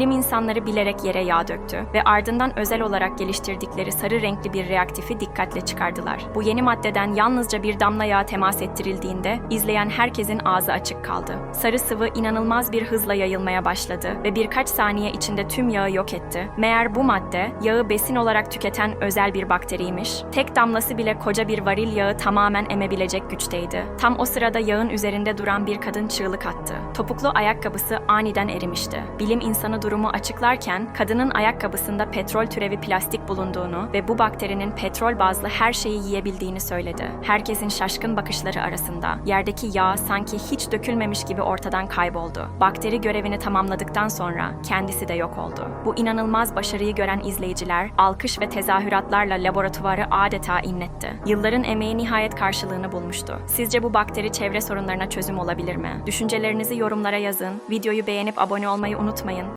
Bilim insanları bilerek yere yağ döktü ve ardından özel olarak geliştirdikleri sarı renkli bir reaktifi dikkatle çıkardılar. Bu yeni maddeden yalnızca bir damla yağ temas ettirildiğinde izleyen herkesin ağzı açık kaldı. Sarı sıvı inanılmaz bir hızla yayılmaya başladı ve birkaç saniye içinde tüm yağı yok etti. Meğer bu madde yağı besin olarak tüketen özel bir bakteriymiş. Tek damlası bile koca bir varil yağı tamamen emebilecek güçteydi. Tam o sırada yağın üzerinde duran bir kadın çığlık attı. Topuklu ayakkabısı aniden erimişti. Bilim insanı durumu açıklarken kadının ayakkabısında petrol türevi plastik bulunduğunu ve bu bakterinin petrol bazlı her şeyi yiyebildiğini söyledi. Herkesin şaşkın bakışları arasında yerdeki yağ sanki hiç dökülmemiş gibi ortadan kayboldu. Bakteri görevini tamamladıktan sonra kendisi de yok oldu. Bu inanılmaz başarıyı gören izleyiciler alkış ve tezahüratlarla laboratuvarı adeta inletti. Yılların emeği nihayet karşılığını bulmuştu. Sizce bu bakteri çevre sorunlarına çözüm olabilir mi? Düşüncelerinizi yorumlara yazın. Videoyu beğenip abone olmayı unutmayın.